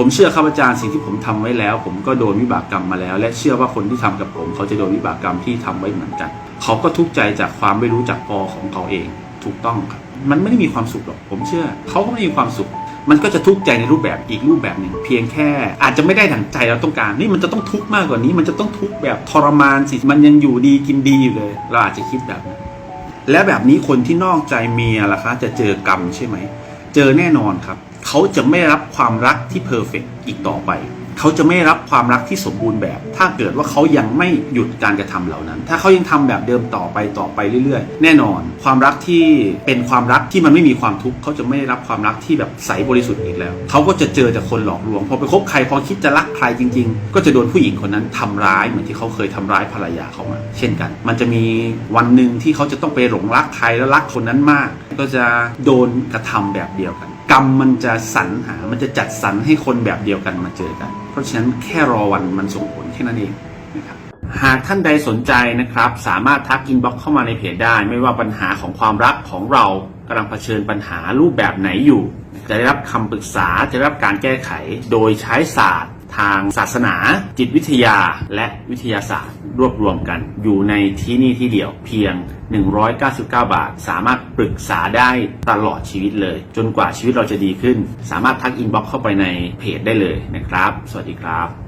ผมเชื่อครับอาจารย์สิ่งที่ผมทำไว้แล้ว ผมก็โดนวิบากกรรมมาแล้ว และเชื่อว่าคนที่ทำกับผม เขาจะโดนวิบากกรรมที่ทำไว้เหมือนกัน เขาก็ทุกข์ใจจากความไม่รู้จักพอของเขาเองถูกต้องครับมันไม่ได้มีความสุขหรอก ผมเชื่อ เขาก็ไม่มีความสุข มันก็จะทุกข์ใจในรูปแบบอีกรูปแบบหนึ่ง เพียงแค่ อาจจะไม่ได้ดังใจเราต้องการ นี่มันจะต้องทุกข์มากกว่านี้ มันจะต้องทุกข์แบบทรมานสิ มันยังอยู่ดีกินดีอยู่เลย เราอาจจะคิดแบบนั้น และแบบนี้คนที่นอกใจเมียล่ะคะ จะเจอกรรมใช่ไหม เจอแน่นอนครับ เขาจะไม่รับความรักที่เพอร์เฟกอีกต่อไป เขาจะไม่รับความรักที่สมบูรณ์แบบ ถ้าเกิดว่าเขายังไม่หยุดการกระทำเหล่านั้น ถ้าเขายังทำแบบเดิมต่อไปต่อไปเรื่อยๆ แน่นอน ความรักที่เป็นความรักที่มันไม่มีความทุกข์เขาจะไม่ได้รับความรักที่แบบใสบริสุทธิ์อีกแล้ว เขาก็จะเจอแต่คนหลอกลวง พอไปคบใครพอคิดจะรักใครจริง ๆ ก็จะโดนผู้หญิงคนนั้นทำร้ายเหมือนที่เขาเคยทำร้ายภรรยาเขามา เช่นกัน มันจะมีวันหนึ่งที่เขาจะต้องไปหลงรักใครแล้วรักคนนั้นมาก ก็จะโดนกระทำแบบเดียวกัน กรรมมันจะสรรหา มันจะจัดสรรให้คนแบบเดียวกันมาเจอกัน เพราะฉะนั้นแค่รอวันมันส่งผลแค่นั้นเองนะครับหากท่านใดสนใจนะครับ สามารถทักอินบ็อกเข้ามาในเพจได้ ไม่ว่าปัญหาของความรักของเรากำลังเผชิญปัญหารูปแบบไหนอยู่ จะได้รับคำปรึกษาจะได้รับการแก้ไข โดยใช้ศาสตร์ ทางศาสนา จิตวิทยาและวิทยาศาสตร์ รวบรวมกัน อยู่ในที่นี่ที่เดียวเพียง 199 บาท สามารถปรึกษาได้ตลอดชีวิตเลย จนกว่าชีวิตเราจะดีขึ้น สามารถทักอินบ็อกเข้าไปในเพจได้เลยนะครับ สวัสดีครับ